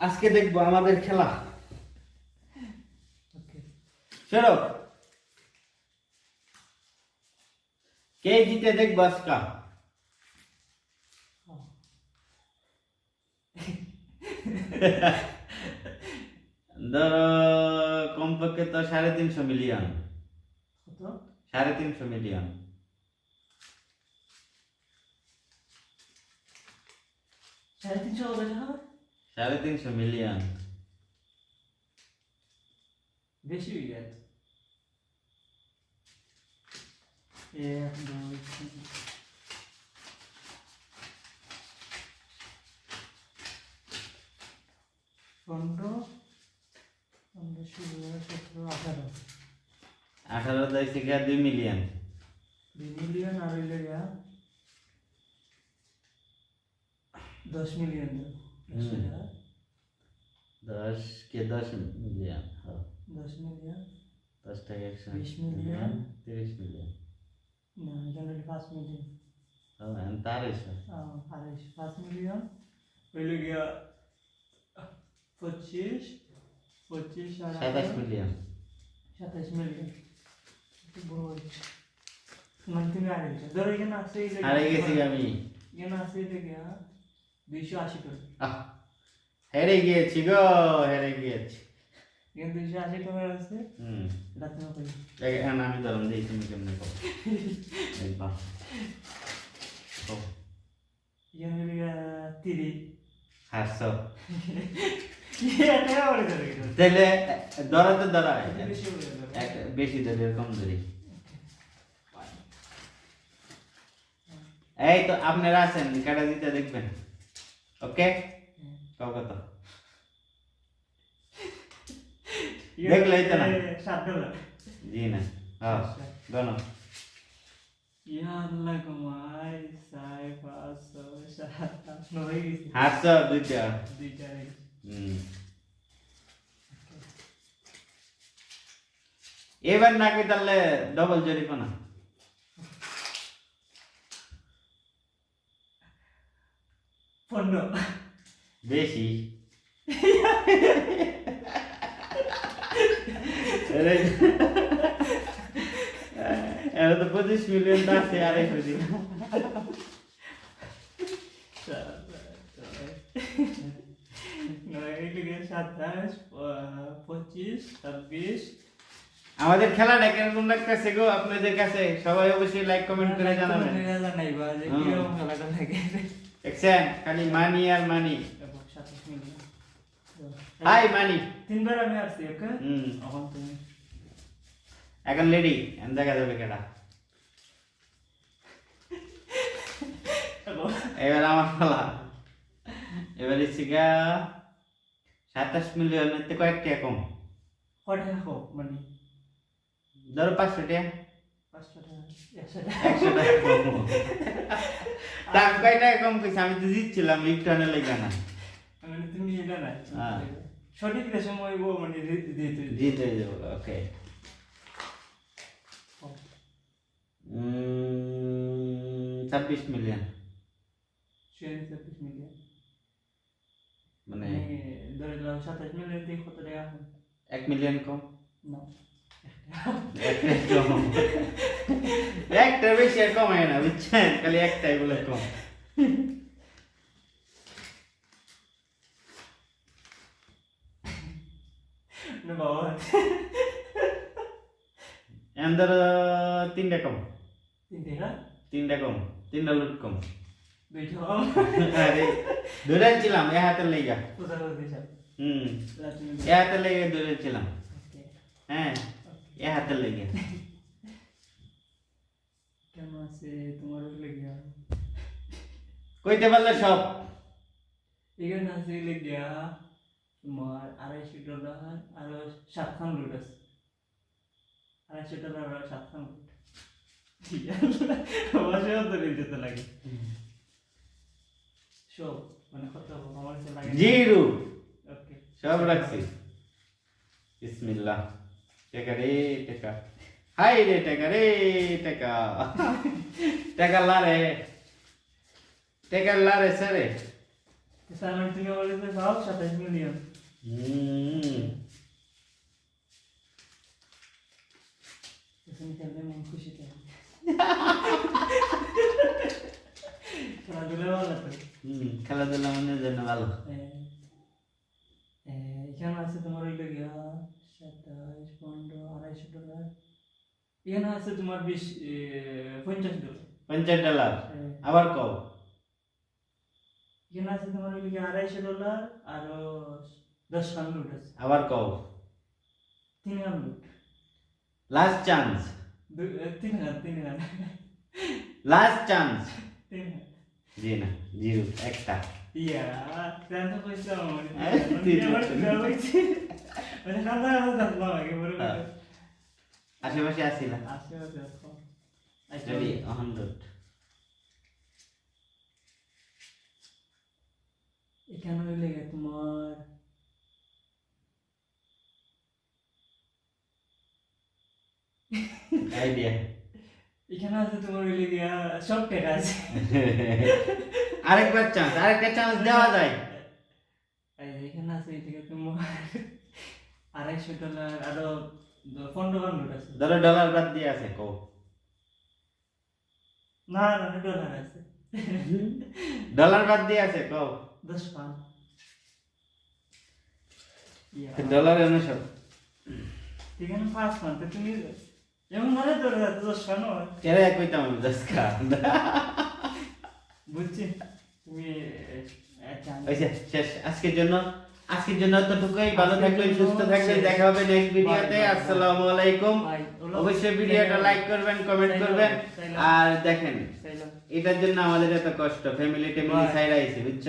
আজকে দেখব আমাদের খেলা। চলো কে জিতে দেখব আজকা? ধরো কমপক্ষে তো সাড়ে তিনশো মিলিয়ন সাড়ে তিনশো মিলিয়ন সাড়ে তিনশো কত টাকা সাড়ে তিনশো মিলিয়ন বেশি হয়ে যায় এক দুই তিন পনেরো পনেরো ষোলো সতেরো আঠারো আঠারো তারিখ থেকে দুই মিলিয়ন দুই মিলিয়ন আর হইলে গিয়া দশ মিলিয়ন একশো হুম। টাকা দশ কে দশ মিলিয়ন হ্যাঁ দশ মিলিয়ন দশ টাকা একশো বিশ মিলিয়ন। তিরিশ মিলিয়ন না এখানে হইলে পাঁচ মিলিয়ন হ্যাঁ তার এসে আড়াইশ পাঁচ মিলিয়ন হইলে গিয়া পঁচিশ পঁচিশ আর সাতাশ আঠারো, মিলিয়ন সাতাশ মিলিয়ন একটু বড় হয়েছে মানে তুমি আগে গেছো ধরো এখানে আছে এই হারে গেছি আমি এখানে আছে এটা গিয়া দুইশো আশি আহ, হেরে গিয়েছি গো হেরে গিয়েছি। এখানে দুইশো আশি টাকা আছে। হুম। এটা তুমি করি এখন আমি ধরুন দিই তুমি কেমনে কো তিরিশ। এটা বলে তাহলে ধরা তো ধরা। বেশি ধরি। কম ধরি এই তো আপনারা আছেন কাটা দিতে দেখবেন। ওকে কত দেখলেই তো না। সাত ডলার জি না হ্যাঁ গেছি হারছো দুইটা দুইটা। হুম এবার নাকি তাহলে ডবল জরিমানা পনেরো বেশি আরে- এরা তো পঁচিশ মিলিয়ন আছে দিন সাতাশ পঁচিশ ছাব্বিশ আমাদের খেলাটা কীরকম লাগতেছে গো? আপনাদের কাছে সবাই অবশ্যই লাইক কমেন্ট করে জানাবেন। জানাইবা যে কীরকম খেলাটা লাগে। দেখছেন খালি মানি আর মানি হাই মানি তিনবার আমি আসছি ওকে হুম। এখন তুমি। এখন লেডি দেখা যাবে কেটা এবার আমার খেলা এবার শিখা সাতাশ মিলিয়নের কয়েকটা কম। কটা মানে? ধরো পাঁচশো টাকা টাকা কম কইছে আমি তো জিতছিলাম একটু আনে না মানে তুমি এটা না হ্যাঁ। সঠিক সময় ও মানে জিতে যাব ওকে ছাব্বিশ মিলিয়ন চুয়াল্লিশ মিলিয়ন মানে মানে ধরে নিলাম সাতাশ মিলিয়ন দিয়ে কত টাকা এক মিলিয়ন কম না একটা বেশি আর কমায় না বুঝছেন? খালি একটাই বলে কম। তিনটা কম। তিন তিনটা কম। তিনটা লুট কম। আরে ধরে ছিলাম এ হাতে লেগা। হুম। এ হাতে লেগে ধরে ছিলাম। হ্যাঁ। এ হাতে লেগে। কেমন আছে? তোমার লেগিয়া কইতে পারলে সব। এখানে আছে লেগিয়া। তোমার আড়াইশো ডলার আর সাতখান লুট আছে। আড়াইশো ডলার আর সাতখান লুট অবশ্যই তো যেতে লাগে। সব মানে কত আমার লাগে জিরো। ওকে সব রাখছি। বিসমিল্লাহ। টাকা রে টাকা হাই রে টাকা রে টাকা টাকা লারে টাকা লারে সারে সালমান তুমি বলেছে সব সাতাশ মিলিয়ন হুম। খেলবে মন খেলাধুলা ভালো খেলাধুলা জন্য ভালো। এখানে আছে তোমার ওই গিয়া সাতাশ পনেরো আড়াইশো ডলার এখানে আছে তোমার বিশ এ, পঞ্চাশ ডলার পঞ্চাশ ডলার হ্যাঁ। আবার কও এখানে আছে তোমার ওই গিয়া আড়াইশো ডলার আরও দশ খান লুট আছে আবার কও তিন খান লুট লাস্ট চান্স দু- এ, তিন খান তিন খান লাস্ট চান্স তিন খান জি না জিরো একটা ইয়া জানতে পয়সা আমার মানে জানলাম আগে। আশেপাশে আসিল আশেপাশে এখানে হইলে তোমার আইডিয়া এখানে আছে তোমার হইলে গিয়া সব টাকা আছে আরেকবার চান্স আরেকটা চান্স দেওয়া যায় এখানে আছে এদিকে তোমার আড়াইশো ডলার আরও পনেরো আছে। ধরো ডলার বাদ দিয়ে আছে কও। না না ডলার আছে। ডলার বাদ দিয়ে আছে কও। দশ পান ডলার অনুসার এখানে পাঁচ পান তো তুমি এমন মানে তোর দশ পান হয় কেরে কইতাম আমি দশকা বুঝছি। তুমি আচ্ছা শেষ আজকের জন্য। আজকের জন্য এতটুকুই ভালো থাকবেন সুস্থ থাকবেন দেখা হবে নেক্সট ভিডিওতে. আসসালামু আলাইকুম। অবশ্যই ভিডিওটা লাইক করবেন কমেন্ট করবেন। আর দেখেন এটার জন্য আমাদের এত কষ্ট ফ্যামিলি টেমিলি. সাইড আইছে বুঝছ?